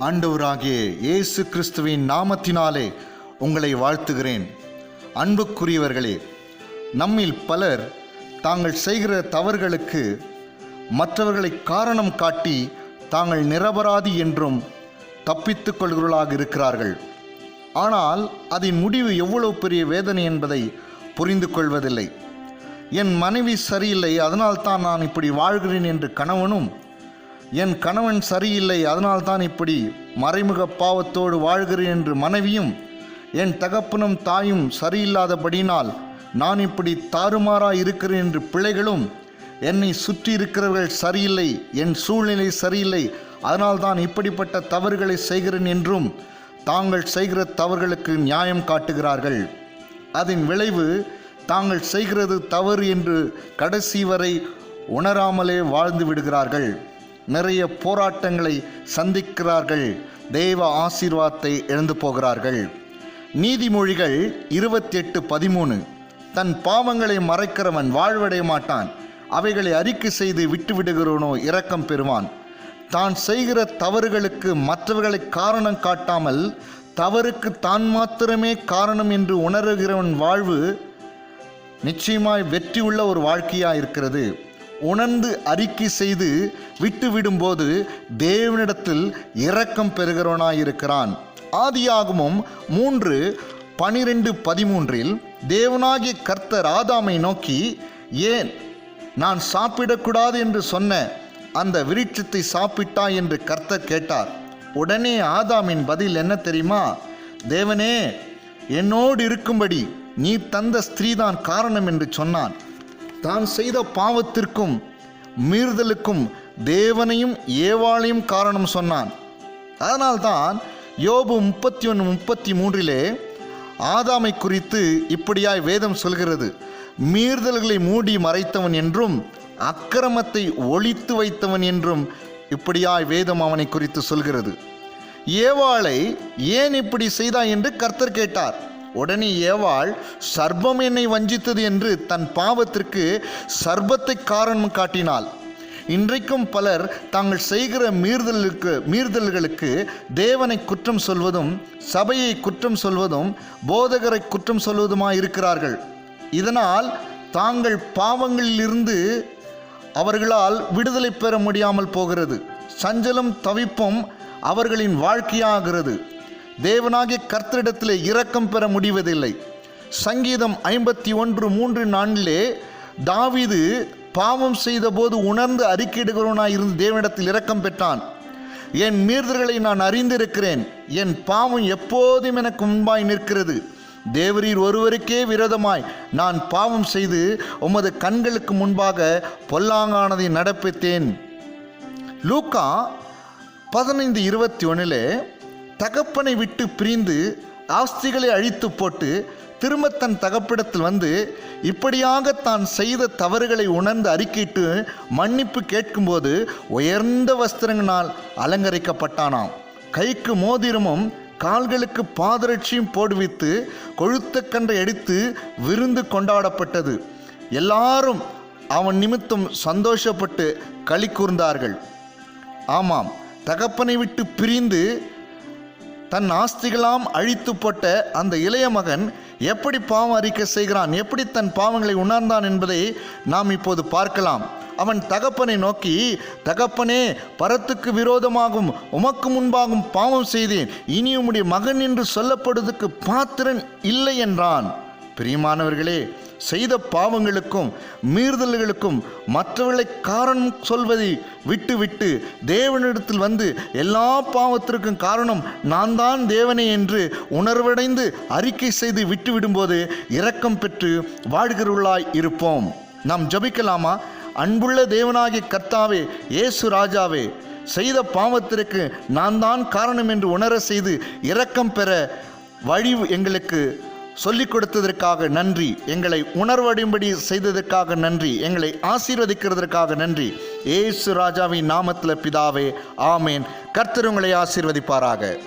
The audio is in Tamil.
ஆண்டவராகிய இயேசு கிறிஸ்துவின் நாமத்தினாலே உங்களை வாழ்த்துகிறேன். அன்புக்குரியவர்களே நம்மில் பலர் தாங்கள் செய்கிற தவறுகளுக்கு மற்றவர்களை காரணம் காட்டி தாங்கள் நிரபராதி என்றும் தப்பித்துக் கொள்கிறவர்களாக இருக்கிறார்கள். ஆனால் அதன் முடிவு எவ்வளவு பெரிய வேதனை என்பதை புரிந்து கொள்வதில்லை. என் மனைவி சரியில்லை அதனால் தான் நான் இப்படி வாழ்கிறேன் என்று கணவனும் என் கணவன் சரியில்லை அதனால்தான் இப்படி மறைமுக பாவத்தோடு வாழ்கிறேன் என்று மனைவியும் என் தகப்பனும் தாயும் சரியில்லாதபடினால் நான் இப்படி தாறுமாறாக இருக்கிறேன் என்று பிள்ளைகளும் என்னை சுற்றி இருக்கிறவர்கள் சரியில்லை என் சூழ்நிலை சரியில்லை அதனால்தான் இப்படிப்பட்ட தவறுகளை செய்கிறேன் என்றும் தாங்கள் செய்கிற தவறுகளுக்கு நியாயம் காட்டுகிறார்கள். அதன் விளைவு தாங்கள் செய்கிறது தவறு என்று கடைசி வரை உணராமலே வாழ்ந்து விடுகிறார்கள். நிறைய போராட்டங்களை சந்திக்கிறார்கள். தெய்வ ஆசீர்வாதத்தை இழந்து போகிறார்கள். நீதிமொழிகள் இருபத்தி எட்டு பதிமூணு. தன் பாவங்களை மறைக்கிறவன் வாழ்வடைய மாட்டான். அவைகளை அறிக்கை செய்து விட்டுவிடுகிறவனோ இரக்கம் பெறுவான். தான் செய்கிற தவறுகளுக்கு மற்றவர்களை காரணம் காட்டாமல் தவறுக்கு தான் மாத்திரமே காரணம் என்று உணர்கிறவன் வாழ்வு நிச்சயமாய் வெற்றியுள்ள ஒரு வாழ்க்கையாக இருக்கிறது உணர்ந்து அறிக்கை செய்து விட்டு விடும்போது தேவனிடத்தில் இரக்கம் பெறுகிறவனாயிருக்கிறான். ஆதியாகமும் மூன்று பனிரெண்டு பதிமூன்றில் தேவனாகிய கர்த்தர் ஆதாமை நோக்கி ஏன்? நான் சாப்பிடக்கூடாது என்று சொன்ன அந்த விருட்சத்தை சாப்பிட்டா என்று கர்த்தர் கேட்டார். உடனே ஆதாமின் பதில் என்ன தெரியுமா? தேவனே என்னோடு இருக்கும்படி நீ தந்த ஸ்திரீதான் காரணம் என்று சொன்னான். தான் செய்த பாவத்திற்கும் மீறுதலுக்கும் தேவனையும் ஏவாளையும் காரணம் சொன்னான். அதனால்தான் யோபு முப்பத்தி ஒன்று முப்பத்தி மூன்றிலே ஆதாமை குறித்து இப்படியாய் வேதம் சொல்கிறது. மீறுதல்களை மூடி மறைத்தவன் என்றும் அக்கிரமத்தை ஒழித்து வைத்தவன் என்றும் இப்படியாய் வேதம் அவனை குறித்து சொல்கிறது. ஏவாளை ஏன் இப்படி செய்தாய் என்று கர்த்தர் கேட்டார். உடனே ஏவாள் சர்ப்பம் என்னை வஞ்சித்தது என்று தன் பாவத்திற்கு சர்பத்தை காரணம் காட்டினாள். இன்றைக்கும் பலர் தாங்கள் செய்கிற மீறுதலுக்கு மீறுதல்களுக்கு தேவனை குற்றம் சொல்வதும் சபையை குற்றம் சொல்வதும் போதகரை குற்றம் சொல்வதுமாக இருக்கிறார்கள் இதனால் தாங்கள் பாவங்களிலிருந்து அவர்களால் விடுதலை பெற முடியாமல் போகிறது. சஞ்சலம் தவிப்பும் அவர்களின் வாழ்க்கையாகிறது. தேவனாகிய கர்த்தரிடத்திலே இரக்கம் பெற முடிவதில்லை. சங்கீதம் ஐம்பத்தி ஒன்று மூன்று நான்கிலே தாவிது பாவம் செய்தபோது உணர்ந்து அறிக்கையிடுகிறவனாய் இருந்து தேவனிடத்தில் இரக்கம் பெற்றான். என் மீறுதல்களை நான் அறிந்திருக்கிறேன். என் பாவம் எப்போதும் எனக்கு முன்பாய் நிற்கிறது. தேவரீர் ஒருவருக்கே விரோதமாய் நான் பாவம் செய்து உமது கண்களுக்கு முன்பாக பொல்லாங்கானதை நடப்பித்தேன். லூக்கா பதினைந்து இருபத்தி ஒன்றில் தகப்பனை விட்டு பிரிந்து ஆஸ்திகளை அழித்து போட்டு திரும்ப தன் தகப்பிடத்தில் வந்து இப்படியாக தான் செய்த தவறுகளை உணர்ந்து அறிக்கையிட்டு மன்னிப்பு கேட்கும்போது உயர்ந்த வஸ்திரங்களால் அலங்கரிக்கப்பட்டானாம். கைக்கு மோதிரமும் கால்களுக்கு பாதரட்சியும் போடுவித்து கொழுத்த கன்றை அடித்து விருந்து கொண்டாடப்பட்டது. எல்லாரும் அவன் நிமித்தம் சந்தோஷப்பட்டு களி கூர்ந்தார்கள். ஆமாம் தகப்பனை விட்டு பிரிந்து தன் ஆஸ்திகளாம் அழித்துப்பட்ட அந்த இளைய மகன் எப்படி பாவம் அறிக்கை செய்கிறான் எப்படி தன் பாவங்களை உணர்ந்தான் என்பதை நாம் இப்போது பார்க்கலாம். அவன் தகப்பனை நோக்கி தகப்பனே பரத்துக்கு விரோதமாகும் உமக்கு முன்பாகும் பாவம் செய்தேன். இனி உம்முடைய மகன் என்று சொல்லப்படுவதற்கு பாத்திரன் இல்லை என்றான். பிரியமானவர்களே செய்த பாவங்களுக்கும் மீறுதல்களுக்கும் மற்றவர்களை காரணம் சொல்வதை விட்டுவிட்டு தேவனிடத்தில் வந்து எல்லா பாவத்திற்கும் காரணம் நான் தான் தேவனே என்று உணர்வடைந்து அறிக்கை செய்து விட்டுவிடும்போது இரக்கம் பெற்று வாழ்கிறவர்களாய் இருப்போம். நாம் ஜபிக்கலாமா? அன்புள்ள தேவனாகிய கர்த்தாவே இயேசு ராஜாவே செய்த பாவத்திற்கு நான் தான் காரணம் என்று உணர செய்து இரக்கம் பெற வழி எங்களுக்கு சொல்லிக் கொடுத்ததற்காக நன்றி. எங்களை உணர்வடையும்படி செய்ததற்காக நன்றி. எங்களை ஆசீர்வதிக்கிறதற்காக நன்றி. ஏசு ராஜாவின் நாமத்தில் பிதாவே ஆமேன். கர்த்தர் உங்களை ஆசீர்வதிப்பாராக.